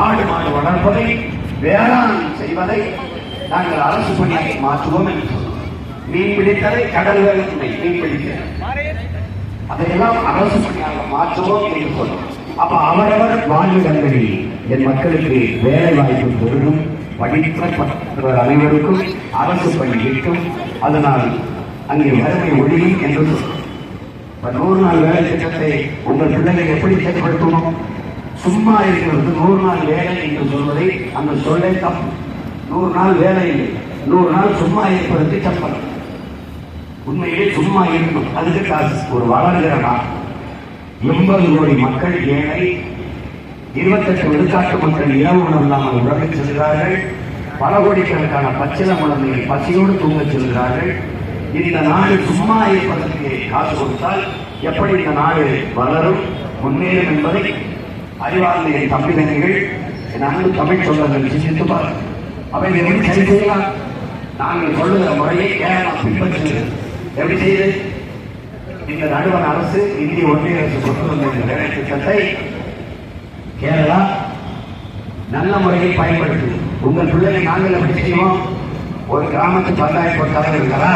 ஆடு மாடு வளர்ப்பதை வேளாண் செய்வதை நாங்கள் அரசு பணியாக மாற்றுவோம் என்று சொன்னோம். மீன் பிடித்ததை கடல் வேலை மீன் பிடித்தல். அதையெல்லாம் அரசு பணியாக மாற்றுவோம் என்று சொன்னோம். அப்ப அவரவர் வாழ்விடங்களில் என் மக்களுக்கு வேலை வாய்ப்பு பெருகும் படித்த அனைவருக்கும் அரசு பணி கிட்டும். அதனால் அங்கே வறுமை ஒழியும் என்று சொன்னோம். நூறு நாள் வேலை திட்டத்தை உங்கள் பிள்ளைகள் எப்படி செயல்படுத்தணும் சும்மா இருக்கிறது நூறு நாள் வேலை என்று சொல்வதை அந்த சொல்லை தப்பு நூறு நாள் வேலை இல்லை. நூறு நாள் சும்மா இருப்பதற்கு தப்பல் உண்மையிலே சும்மா இருக்கணும் அதுக்கு காசு. ஒரு வளர்கிற நாடு எண்பது கோடி மக்கள் ஏழை இருபத்தெட்டு விழுக்காட்டு மக்கள் இரவு உணவு இல்லாமல் உடலுக்கு செல்கிறார்கள். பல கோடிக்கணக்கான பச்சில குழந்தைகள் பசியோடு தூங்கச் செல்கிறார்கள். இந்த நாடு சும்மா இருப்பதற்கு காசு கொடுத்தால் எப்படி இந்த நாடு வளரும்? முன்னேறும் என்பதை அறிவார்ந்த என் தம்பிதனைகள் என் அன்பு தமிழ் சொல்லங்கள் சிந்தித்து பாருங்கள். அவை எப்படி சரி செய்யலாம்? நாங்கள் சொல்லுகிற முறையை கேரளம் பின்பற்றுகிறது எப்படி செய்து இந்த நடுவண் அரசு இந்திய ஒன்றிய அரசு கொண்டு வந்த இந்த வேலை திட்டத்தை கேரளா நல்ல முறையில் பயன்படுத்துது. உங்கள் பிள்ளைகள் நாங்கள் எப்படி செய்வோம்? ஒரு கிராமத்து பஞ்சாயத்து ஒரு தலைவர் இருக்கிறா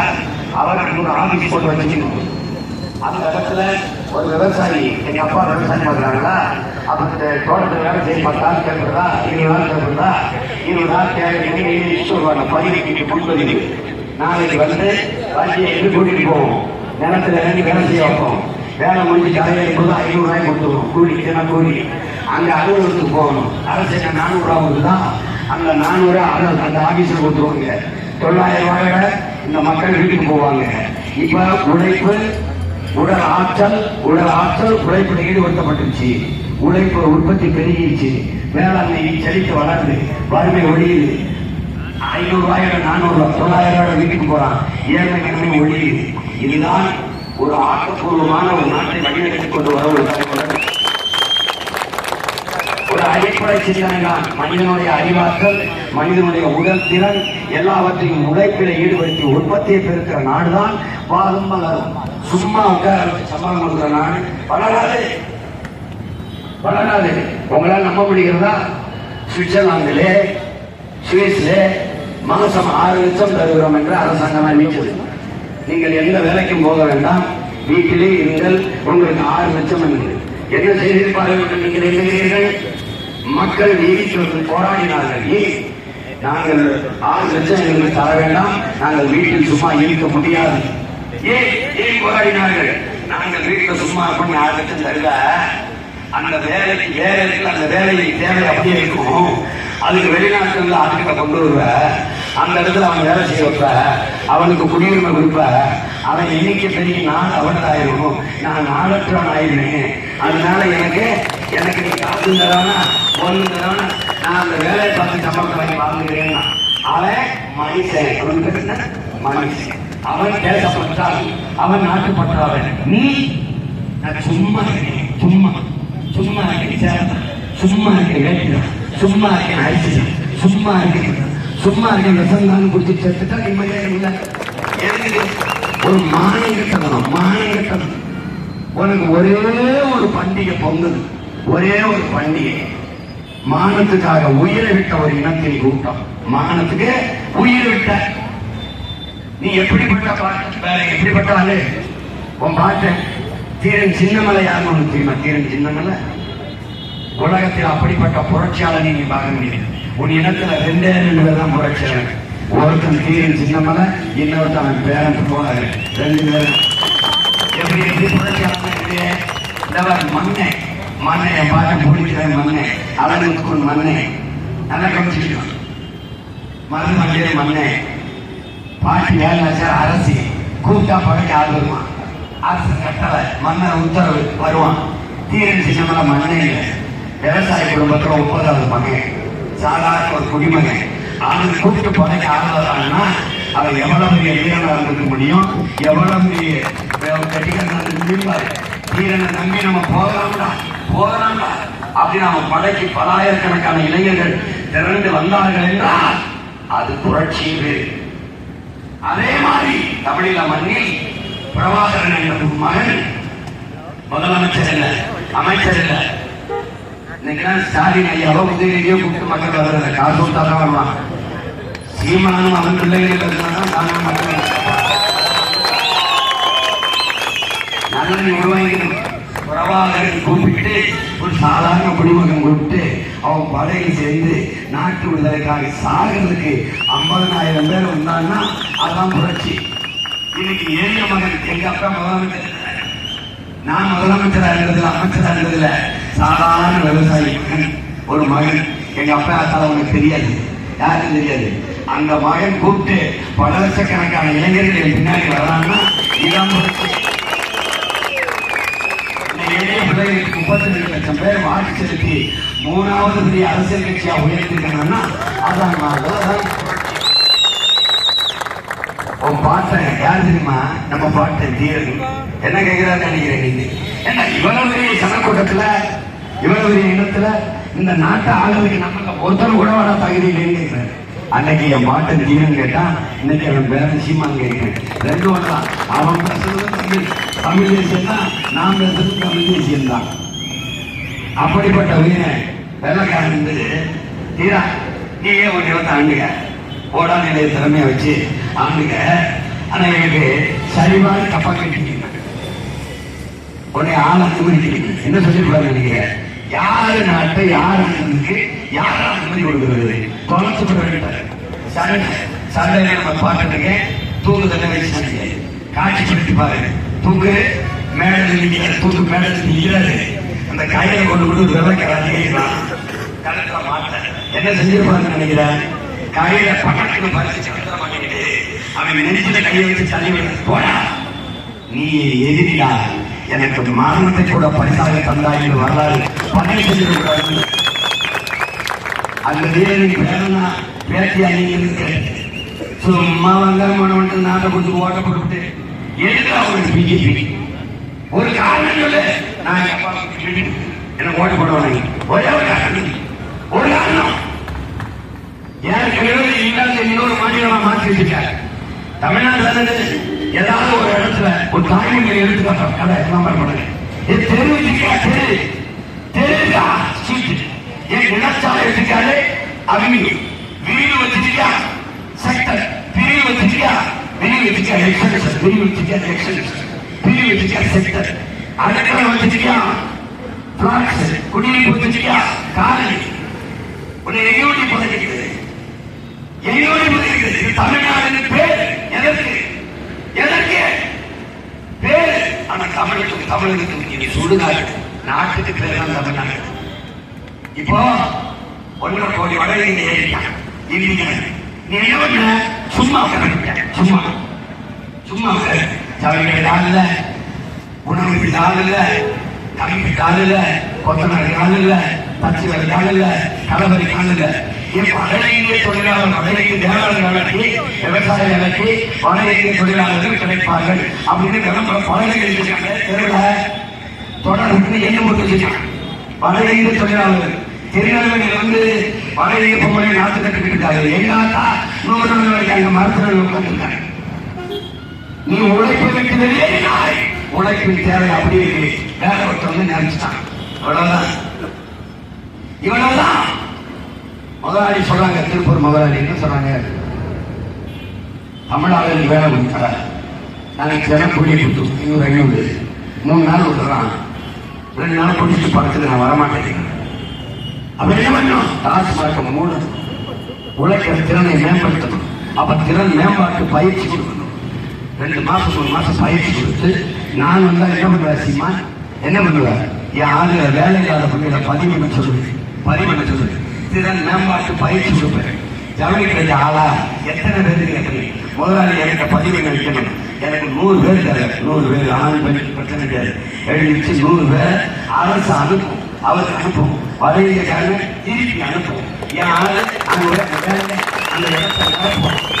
அவர் ஒரு ஆபீஸ் போட்டு வச்சுக்கணும். அந்த இடத்துல ஒரு விவசாயி எங்க அப்பா விவசாயம் பண்றாங்களா அந்த தோட்டத்தில் வேலை செய்ய பத்தாள் கேட்குறதா இருபது நாள் கேட்கறதா இருபது நாள் கேட்க சொல்லுவாங்க பதினைக்கு முன்பதிவு. நாளைக்கு வந்து வண்டியை எடுத்து கூட்டிட்டு போவோம். நிலத்தில் இறங்கி வேலை செய்ய வைப்போம். வேலை முடிஞ்சு கரையை போது ஐநூறு கொடுத்துருவோம். கூலி தினம் கூலி. அங்கே அலுவலகத்துக்கு போகணும். அரசு என்ன ரூபா வருதுதான் அந்த நானூறு அந்த ஆஃபீஸில் கொடுத்துருவாங்க. தொள்ளாயிரம் ரூபாயோட இந்த மக்கள் வீட்டுக்கு போவாங்க. இப்போ உழைப்பு உடல் ஆற்றல் உடல் ஆற்றல் உழைப்பில் ஈடுபடுத்தப்பட்டுச்சு உழைப்பு உற்பத்தி பெருகிடுச்சு வேளாண்மை செழித்து வளர்ந்து வறுமை ஒழியுது. ஐநூறு ரூபாயோட நானூறு ரூபாய் தொள்ளாயிரம் ரூபாய் வீட்டுக்கு போறான். ஏழ்மை நிலைமை ஒழியுது. இதுதான் ஒரு ஆக்கப்பூர்வமான ஒரு நாட்டை வழிநடத்திக் கொண்டு வர ஒரு தலைமுறை. ஒரு அடிப்படை சிந்தனை தான். மனிதனுடைய அறிவாற்றல் மனிதனுடைய உடல் திறன் எல்லாவற்றையும் உழைப்பில ஈடுபடுத்தி உற்பத்தியை பெருக்கிற நாடுதான் வாழும் வளரும். சும்மா உட்கார சம்பளம் கொடுக்குற நாடு வளராது. பழகாது உங்களால் நம்ப முடிகிறதா? சுவிட்சர்லாந்திலே சுவிஸ்ல மாசம் ஆறு லட்சம் தருகிறோம் என்று அரசாங்கம் அறிவித்தது நீங்கள் எந்த வேலைக்கும் போக வேண்டாம். வீட்டிலே இருங்கள். உங்களுக்கு ஆறு லட்சம் என்று என்ன செய்திருப்பார்கள் என்று நீங்கள் எண்ணுகிறீர்கள் மக்கள் நீதிக்கு போராடினார்கள். நாங்கள் ஆறு லட்சம் எங்களுக்கு தர வேண்டாம். நாங்கள் வீட்டில் சும்மா இருக்க முடியாது. ஏன் ஏன் போராடினார்கள்? நாங்கள் வீட்டில் சும்மா பண்ணி ஆறு லட்சம் தருக அந்த வேலைக்கு வேற அந்த வேலையை தேவை அப்படியே இருக்கும். அதுக்கு வெளிநாட்டுல இருந்து ஆட்களை கொண்டு வருவ. அந்த இடத்துல அவன் வேலை செய்ய வைப்ப. அவனுக்கு குடியுரிமை கொடுப்ப. அவன் இன்னைக்கு பெரிய நான் அவனதாயிரும் நான் நாளற்றவன் ஆயிருவேன் அதனால எனக்கு எனக்கு நீ காசு தரவனா ஒன்று தரவனா நான் அந்த வேலையை பார்த்து சம்பளத்தை வாங்கி வாங்குகிறேன். அவன் மனுஷன். அவன் மனுஷன். அவன் தேசப்பட்டால் அவன் நாட்டுப்பட்டவன். நீ நான் சும்மா சும்மா. சும்மா இருக்கேன் சேலம் சும்மா இருக்கேன் வேட்டிடம் சும்மா இருக்கேன் அரிசி சும்மா இருக்கேன் சும்மா இருக்கேன் ரசந்தான்னு குடிச்சு செத்துட்டா நிம்மதியா இல்லை. எனக்கு ஒரு மாநிலத்தனம் மாநிலத்தனம் உனக்கு ஒரே ஒரு பண்டிகை பொங்கல் ஒரே ஒரு பண்டிகை. மானத்துக்காக உயிரை விட்ட ஒரு இனத்தின் கூட்டம் மானத்துக்கு உயிர் விட்ட. நீ எப்படிப்பட்ட பாட்டு வேற எப்படிப்பட்ட ஆளு? உன் பாட்டை தீரன் சின்னமலை யாருன்னு உனக்கு தெரியுமா? தீரன் சின்னமலை? உலகத்தில் அப்படிப்பட்ட புரட்சியாளனை நீ பார்க்க முடியாது உன் இனத்துல ரெண்டே ரெண்டு பேர் தான் புரட்சியாளர். ஒருத்தன் தீரன் சின்னமலை இன்னொருத்தன் அவன் பேரன் போவாரு ரெண்டு பேரும். எப்படி எப்படி புரட்சியாளர் இல்லையே இந்த மண்ணை மண்ணை என் பாட்டு பிடிக்கிற மண்ணை அழகுக்கு மண்ணை நல்லா கவனிச்சுக்கணும். மருந்து மண்ணே மண்ணே பாட்டு வேலை அரசி. கூப்பிட்டா பழைய ஆள் வருவான் அரசு கட்டளை மன்னர் உத்தரவு வருவான். தீரன் சின்னமல மண்ணே இல்லை விவசாய குடும்பத்தில் முப்பதாவது மகன் சாதாரண ஒரு குடிமகன். அவனுக்கு கூப்பிட்டு பழைய ஆள் வர்றாங்கன்னா அவன் எவ்வளவு பெரிய வீரனா இருந்திருக்க முடியும்? எவ்வளவு பெரிய கட்டிக்கிறதா இருக்க தீரனை நம்பி நம்ம போகலாம்டா போகலாம்டா. அப்படி நாம படைக்கு பலாயிரக்கணக்கான இளைஞர்கள் திரண்டு வந்தார்கள் என்றால் அது புரட்சி பேர் அதே மாதிரி தமிழில மண்ணில் பிரபாகரன் என்ற மகன் முதலமைச்சர் இல்ல அமைச்சர் இல்ல. இன்னைக்கெல்லாம் ஸ்டாலின் ஐயாவோ உதயநிதியோ கூப்பிட்டு மக்கள் வர்றது காசு கொடுத்தா தான் வருவான் சீமானும் அவன் பிள்ளைகள் இருந்தாதான் நானும் மக்கள் நல்ல உருவாக்கணும் பிரபாகரன் கூப்பிட்டு ஒரு சாதாரண குடிமகன் கூப்பிட்டு அவன் படையில் சேர்ந்து நாட்டு விடுதலைக்காக சாகிறதுக்கு ஐம்பதனாயிரம் பேர் வந்தாங்கன்னா அதான் புரட்சி. இன்னைக்கு ஏழை மகன் எங்க அப்பா முதலமைச்சர் நான் முதலமைச்சரா இருந்ததுல அமைச்சரா இருந்ததுல சாதாரண விவசாயி மகன் ஒரு மகன். எங்க அப்பா அத்தால உனக்கு தெரியாது. யாருக்கும் தெரியாது. அந்த மகன் கூப்பிட்டு பல லட்சக்கணக்கான இளைஞர்கள் பின்னாடி வர்றாங்கன்னா இதான் இந்த முப்பத்தி ரெண்டு லட்சம் பேர் வாக்கு செலுத்தி மூணாவது பெரிய அரசியல் கட்சியா உயர்த்திருக்காங்கன்னா அதான் நான் அதான் உன் பாட்டன் யார் தெரியுமா? நம்ம பாட்டன் தீரன் என்ன கேட்கிறாரு நினைக்கிறேன் நீங்க. என்ன இவ்வளவு பெரிய சனக்கூட்டத்துல இவ்வளவு பெரிய இடத்துல இந்த நாட்டை ஆளுநருக்கு நமக்கு ஒருத்தர் கூட வர தகுதி இல்லைன்னு கேட்கிறாரு அன்னைக்கு என் பாட்டன் தீரன் கேட்டா இன்னைக்கு அவன் பேரன் சீமான் கேட்கிறேன் ரெண்டு ஒன்று அவன் பேசுறது தமிழ். தமிழ் தேசியம் தான் நான் பேசுறது தமிழ் தேசியம் தான் அப்படிப்பட்ட உயிரை வெள்ளக்காரன் வந்து தீரா நீயே ஒரு நிலத்தை ஆண்டுக ஓடா நிலைய திறமைய வச்சு ஆண்டுங்க. ஆனா எனக்கு சரிவாக தப்பா கேட்டீங்க உடனே ஆள அனுமதிக்கிறீங்க என்ன சொல்லிருப்பாரு நினைக்கிறேன் யாரு நாட்டை யார் அண்ணனுக்கு யார் அனுமதி கொடுக்கிறது? தொலைச்சு விட சரண சண்டை நம்ம பாட்டுங்க தூங்கு தண்ணி வச்சு காட்சிப்படுத்தி பாருங்க தூக்கு மேடல் நிற்கிற தூக்கு மேடல் நிக்கிறாரு. அந்த கையில கொண்டு கொண்டு விளக்கிறாங்க கலக்கிற என்ன செஞ்சிருப்பாங்க நினைக்கிறேன்? கையில பட்டத்துக்கு பறிச்சு சக்கரம் மாட்டேங்குது அவன் நெஞ்சில கையை வச்சு தள்ளி விட போடா நீ எதிரியா எனக்கு மரணத்தை கூட பரிசாக தந்தாய் வரலாறு பதிவு செஞ்சிருக்கிறார்கள் அந்த வீரனுக்கு வேணும்னா பேட்டியா நீங்க சும்மா வந்தாலும் மனம் வந்து நாட்டை கொடுத்து ஓட்ட போட்டு எதுக்கு அவங்களுக்கு பிஜேபி ஒரு காரணம் சொல்லு. நான் எனக்கு ஓட்டு போடுவாங்க ஒரே ஒரு காரணம் ஒரு காரணம் ஏற்கனவே இல்லாத இன்னொரு மாநிலமா மாற்றி தமிழ்நாடு ஏதாவது ஒரு இடத்துல ஒரு தாய்மொழி பண்றோம் கதை எல்லாம் பண்ணுங்க இது தெரிவிச்சுக்கா தெரு தெரியுதா சீட்டு. என் நிலச்சாலை எடுத்துக்காரு. அவங்க வீடு வச்சுட்டியா செக்டர். பிரிவு வச்சுட்டியா பிரிவு வச்சுட்டியா எக்ஸல் பிரிவு வச்சுட்டியா எக்ஸல் பிரிவு வச்சுட்டியா செக்டர். அடுக்கலை வச்சுட்டியா plots வச்சுட்டியா colony. உன்னை தமிழ்நாடு பேர். எதற்கு? எதற்கு? பேர். ஆனா தமிழுக்கும் தமிழுக்கு இது சுடுகாடு நாட்டுக்கு பேர் தான் தமிழ்நாடு. இப்போ ஒன்றரை கோடி வட இந்திய ஏரியான் சும்மா உட்கார்ந்துட்ட சும்மா. சும்மா உட்காரு சமைக்கிற இல்ல உணவு ஆள் இல்ல கம்பி ஆள் இல்ல கொத்தனாரி ஆள் இல்ல பச்சை வேலை ஆள் இல்ல கலவரி ஆள் இல்ல இப்ப வட தொழிலாளர் வட வேளாண் விவசாய வேலைக்கு வட தொழிலாளர்கள் கிடைப்பார்கள். அப்படின்னு விளம்பரம் பலரை எழுதிருக்காங்க தெருவில் தொடர்ந்து என்ன போட்டு வச்சிருக்காங்க. தொழிலாளர்கள். திருநெல்வேலியில வந்து பொம்பளை நாட்டு கட்டுக்கிட்டு இருக்காங்க. நூறு வரைக்கும் உட்காந்துருக்காங்க நீ உழைப்பு விட்டு உழைப்பின் தேவை அப்படி இருக்கு. வேற வந்து நினைச்சிட்டான் அவ்வளவுதான். இவ்வளவுதான். முதலாளி சொல்றாங்க திருப்பூர் முதலாளி என்ன சொல்றாங்க? தமிழ்நாடு வேலை கொடுத்தா நாளைக்கு தினம் கூலி கொடுத்தோம் ஐநூறு ஐநூறு. மூணு நாள் விட்டுறான் ரெண்டு நாள் குடிச்சிட்டு படத்துக்கு நான் வரமாட்டேன். அப்படி என்ன பண்ணணும்? பார்க்க மூணு உழைக்கிற திறனை மேம்படுத்தணும். அப்ப திறன் மேம்பாட்டு பயிற்சி கொடுக்கணும். ரெண்டு மாசம் மூணு மாசம் பயிற்சி கொடுத்து நான் வந்தா என்ன பண்ணுவேன் சீமா என்ன பண்ணுவேன்? என் ஆளுநர் வேலை இல்லாத பிள்ளைகளை பதிவு பண்ண சொல்லுவேன் பதிவு பண்ண சொல்லுவேன் திறன் மேம்பாட்டு பயிற்சி கொடுப்பேன் கவனிக்கிறது ஆளா எத்தனை பேருக்கு கேட்கணும் முதலாளி எனக்கு பதிவு வைக்கணும் எனக்கு நூறு பேர் தேவை நூறு பேர் ஆண் பெண் பிரச்சனை கிடையாது எழுதிச்சு நூறு பேர் அரசு அனுப்பும். அவருக்கு அனுப்பும். வரையிக்காரங்க திருப்பி அனுப்பும். என் ஆளு அங்க அந்த இடத்தை